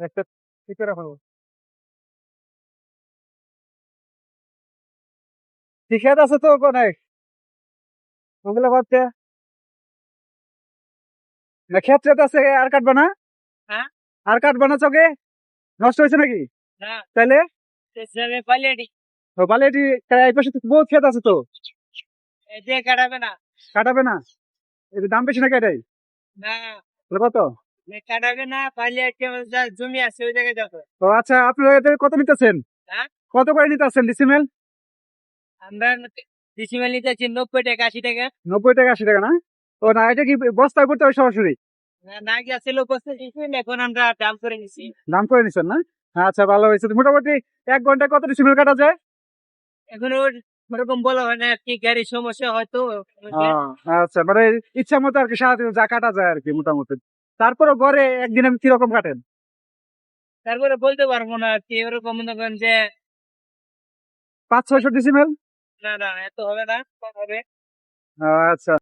একটা করে রাখো ঠিকাত আছে তো অনেক ওগুলো বাচ্চা না ক্ষেত্রে তো আছে আর কাটবে না? হ্যাঁ? আর কাটবে না চোখে? নষ্ট হয়েছে নাকি? বালিয়াটি এই পাশে তো বহুত ক্ষেত আছে তো। কাটাবে না। কাটাবে না? দাম বেশি নাকি এটাই? না। তাহলে কত? যাবে। আচ্ছা এদের কত নিতেছেন? হ্যাঁ? কত করে নিতেছেন ডিসিমেল আমরা ডিসিমেল নিতেছি নব্বই টাকা আশি টাকা। নব্বই টাকা আশি টাকা না? ও না এটা কি বস্তায় করতে হবে সরাসরি? না- না গিয়েছিল এখন আমরা দাম করে নিছি। দাম করে নিছেন না? আচ্ছা ভালো হয়েছে। মোটামুটি এক ঘন্টায় কত ডিসিমেল কাটা যায়? এখন ওরকম বলা হয় না কি গাড়ির সমস্যা হয়তো আচ্ছা মানে ইচ্ছা মতো আর কি সারাদিন যা কাটা যায় আর কি মোটামুটি। তারপরে ঘরে একদিন আমি কীরকম কাটেন? তারপরে বলতে পারব না কি ওরকম মনে করেন যে পাঁচ ছয়শো ডিসিমেল না না এত হবে না কম হবে। আচ্ছা।